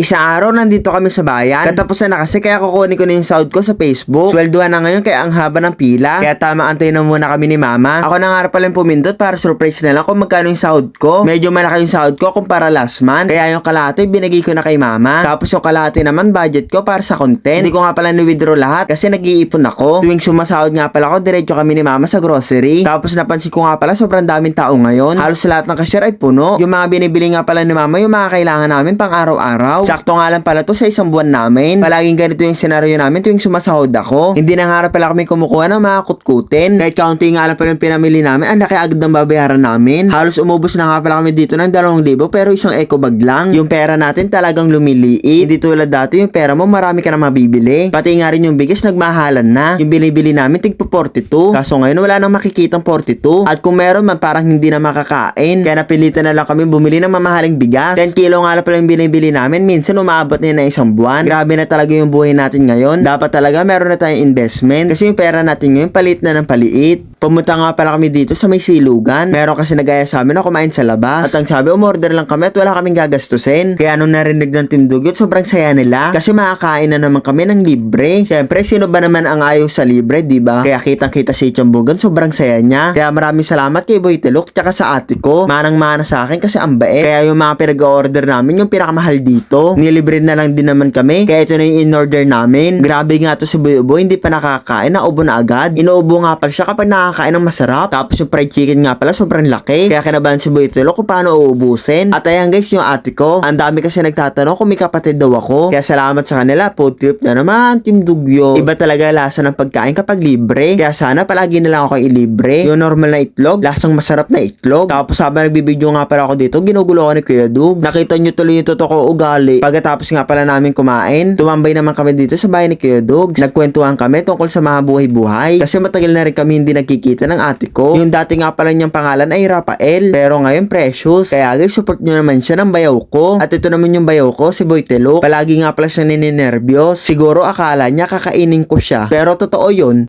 Isang araw nandito kami sa bayan. Katapusan na kasi kaya kukunin ko na yung sahod ko sa Facebook. Sweldohan na ngayon kaya ang haba ng pila. Kaya tama antayin na muna kami ni mama. Ako na nga pala yung pumindot para surprise na lang kung magkano yung sahod ko. Medyo malaki yung sahod ko kumpara last month. Kaya yung kalahati binigay ko na kay mama. Tapos yung kalahati naman budget ko para sa content. Hindi ko nga pala ni-withdraw lahat kasi nag-iipon ako. Tuwing sumasahod nga pala ako, diretso kami ni mama sa grocery. Tapos napansin ko nga pala sobrang daming tao ngayon. Halos lahat ng cashier ay puno. Yung mga binibili nga pala ni mama, yung mga kailangan namin pang araw-araw. Sakto nga lang pala to sa isang buwan namin. Palaging ganito yung senaryo namin tuwing sumasahod ako. Hindi na nga pala kami kumukuha ng mga kutkutin. Kahit kaunti nga lang pala yung pinamili namin, ang laki agad ng babayaran namin. Halos umubos na nga pala kami dito ng 2,000 pero isang eco bag lang. Yung pera natin talagang lumiliit. Hindi tulad dati yung pera mo marami ka na mabibili. Pati nga rin yung bigas nagmahalan na. Yung binibili namin tigpo 42. Kaso ngayon wala nang makikitang 42. At kung meron man parang hindi na makakain. Kaya napilitan na lang kami bumili ng mamahaling bigas. 10 kilo nga lang pala yung binibili namin. Minsan umabot na yun na isang buwan. Grabe na talaga yung buhay natin ngayon. Dapat talaga meron na tayong investment. Kasi yung pera natin ngayon palit na ng paliit. Pumunta nga pala kami dito sa may silugan. Meron kasi nagaya sa amin na kumain sa labas. At ang sabi, umorder lang kami at wala kaming gagastusin. Kaya nung narinig ng Team Dugyot, sobrang saya nila. Kasi makakain na naman kami ng libre. Siyempre, sino ba naman ang ayaw sa libre, di ba? Kaya kitang-kita si Chambugan, sobrang saya niya. Kaya maraming salamat kay Boy Telok, tsaka sa ate ko. Manang-mana sa akin kasi ang bait. Kaya yung mga pinag-order namin, yung pinakamahal dito. Nilibre na lang din naman kami. Kaya ito na yung in-order namin. Grabe nga to si Boy Ubo, hindi pa nakakain, naubo na agad. Inuubo nga pala siya kapag nakakain ng masarap. Tapos yung fried chicken nga pala, sobrang laki. Kaya kinabahan si Boy Telok kung paano uubusin. At ayan guys, yung ate ko. Ang dami kasi nagtatanong kung may kapatid daw ako. Kaya salamat sa kanila. Food trip na naman, Team Dugyo. Iba talaga lasa ng pagkain kapag libre. Kaya sana palagi na lang ako ilibre. Yung normal na itlog, lasang masarap na itlog. Tapos habang nagbibideo nga pala ako dito, ginugulo ako ni Kuya Dug. Nakita nyo tuloy yung totoo ugali. Pagkatapos nga pala namin kumain, tumambay naman kami dito sa bahay ni Kuya Dug. Nagkwentuhan kami tungkol sa mga buhay-buhay. Kasi matagal na rin kami hindi nagkikita ng ate ko. Yung dati nga pala niyang pangalan ay Rafael. Pero ngayon Precious. Kaya guys, support nyo naman siya ng bayaw ko. At ito naman yung bayaw ko, si Boy Telok. Palagi nga pala siya nininervyos. Siguro akala niya kakainin ko siya. Pero totoo yun,